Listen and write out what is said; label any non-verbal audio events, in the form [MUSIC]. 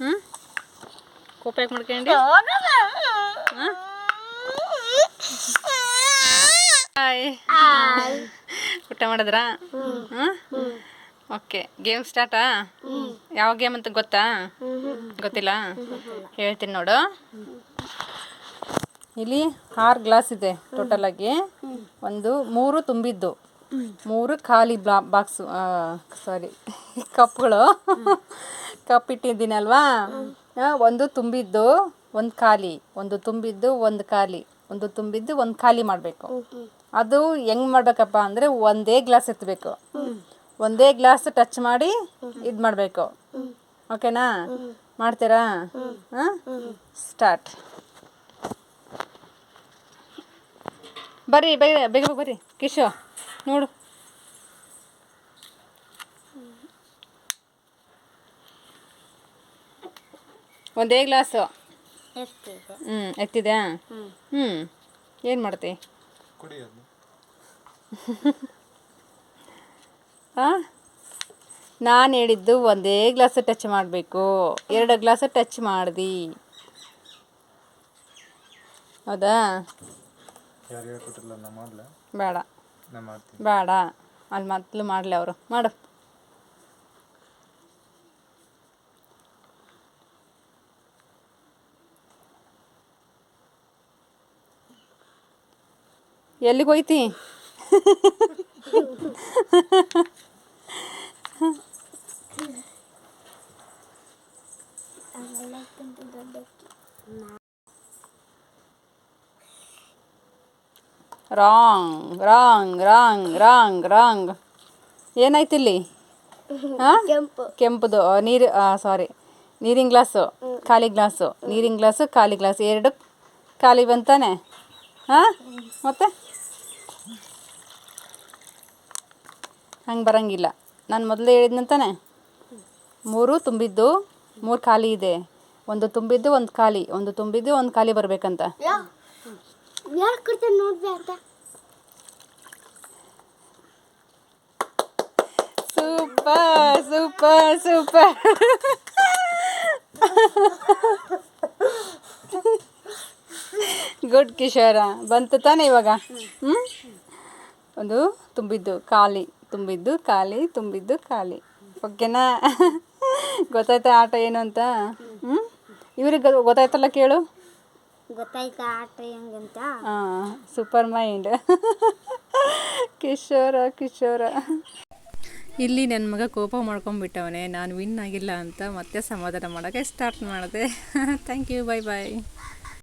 ಹ್ಞೂ ಕೋಪ ಯಾಕೆ ಮಾಡ್ಕೊಂಡಿ ಊಟ ಮಾಡಿದ್ರಾ? ಹಾಂ ಓಕೆ ಗೇಮ್ ಸ್ಟಾರ್ಟಾ? ಯಾವ ಗೇಮ್ ಅಂತ ಗೊತ್ತಾ? ಗೊತ್ತಿಲ್ಲ? ಹೇಳ್ತೀನಿ ನೋಡು. ಇಲ್ಲಿ ಆರು ಗ್ಲಾಸ್ ಇದೆ ಟೋಟಲ್ ಆಗಿ. ಒಂದು ಮೂರು ತುಂಬಿದ್ದು. ಮೂರು ಖಾಲಿ ಬ್ಲಾ ಬಾಕ್ಸು ಸಾರಿ [LAUGHS] ಕಪ್ಗಳು. ಕಪ್ ಇಟ್ಟಿದ್ದೀನಲ್ವಾ? ಒಂದು ತುಂಬಿದ್ದು ಒಂದು ಖಾಲಿ ಒಂದು ತುಂಬಿದ್ದು ಒಂದು ಖಾಲಿ ಒಂದು ತುಂಬಿದ್ದು ಒಂದು ಖಾಲಿ ಮಾಡಬೇಕು. ಅದು ಹೆಂಗ್ ಮಾಡ್ಬೇಕಪ್ಪ ಅಂದರೆ ಒಂದೇ ಗ್ಲಾಸ್ ಎತ್ತಬೇಕು ಒಂದೇ ಗ್ಲಾಸ್ ಟಚ್ ಮಾಡಿ ಇದು ಮಾಡಬೇಕು. ಓಕೆನಾ? ಮಾಡ್ತೀರಾ? ಹಾಂ? ಸ್ಟಾರ್ಟ್. ಬರ್ರಿ ಬೇಗ ಬೇಗ ಬರ್ರಿ. ಕಿಶೋ ನೋಡು. ಒಂದೇ ಗ್ಲಾಸು. ಹ್ಞೂ ಎತ್ತಿದೆ ಹ್ಞೂ ಏನು ಮಾಡ್ತಿ? ಹಾಂ ನಾನು ಹೇಳಿದ್ದು ಒಂದೇ ಗ್ಲಾಸ್ ಟಚ್ ಮಾಡಬೇಕು. ಎರಡು ಗ್ಲಾಸ್ ಟಚ್ ಮಾಡ್ದಿ. ಹೌದಾ? ಯಾರು ಹೇಳ್ಕೊಟ್ಟಿಲ್ಲ ನಾ ಮಾಡ್ಲ? ಬೇಡ. ನಾ ಮಾಡ್ತೀನಿ. ಬೇಡ. ಅಲ್ಲಿ ಮೊದಲು ಮಾಡಲಿ ಅವರು. ಮಾಡು. ಎಲ್ಲಿಗೆ ಹೋಯ್ತಿ? Wrong wrong wrong wrong wrong. ಏನಾಯ್ತು ಇಲ್ಲಿ? ಕೆಂಪು. ಕೆಂಪುದು. ನೀರು ಸಾರಿ ನೀರಿನ ಗ್ಲಾಸು. ಖಾಲಿ ಗ್ಲಾಸು. ನೀರಿನ ಗ್ಲಾಸು ಖಾಲಿ ಗ್ಲಾಸ್. ಎರಡು ಖಾಲಿ ಬಂತಾನೆ ಹಾಂ? ಮತ್ತೆ? ಹಂಗೆ ಬರಂಗಿಲ್ಲ. ನಾನು ಮೊದಲೇ ಹೇಳಿದ್ನಂತಾನೆ ಮೂರು ತುಂಬಿದ್ದು ಮೂರು ಖಾಲಿ ಇದೆ. ಒಂದು ತುಂಬಿದ್ದು ಒಂದು ಖಾಲಿ. ಒಂದು ತುಂಬಿದ್ದು ಒಂದು ಖಾಲಿ ಬರಬೇಕಂತ. Super super super. [LAUGHS] Good Kishora. ಬಂತು ತಾನೆ ಇವಾಗ? ಹ್ಞೂ ಒಂದು ತುಂಬಿದ್ದು ಖಾಲಿ. ತುಂಬಿದ್ದು ಖಾಲಿ ತುಂಬಿದ್ದು ಖಾಲಿ. ಓಕೆನಾ? ಗೊತ್ತಾಯ್ತಾ ಆಟ ಏನು ಅಂತ? ಹ್ಞೂ ಇವ್ರಿಗೆ ಗೊತ್ತಾಯ್ತಲ್ಲ ಕೇಳು. ಗೊತ್ತಾಯ್ತಾ ಆಟ ಹೆಂಗಂತ ಹಾಂ ಸೂಪರ್ ಮೈಂಡ್. ಕಿಶೋರ ಕಿಶೋರ. ಇಲ್ಲಿ ನನ್ನ ಮಗ ಕೋಪ ಮಾಡ್ಕೊಂಬಿಟ್ಟವನೇ ನಾನು ವಿನ್ ಆಗಿಲ್ಲ ಅಂತ ಮತ್ತೆ ಸಮಾಧಾನ ಮಾಡೋಕ್ಕೆ ಸ್ಟಾರ್ಟ್ ಮಾಡಿದೆ. Thank you bye bye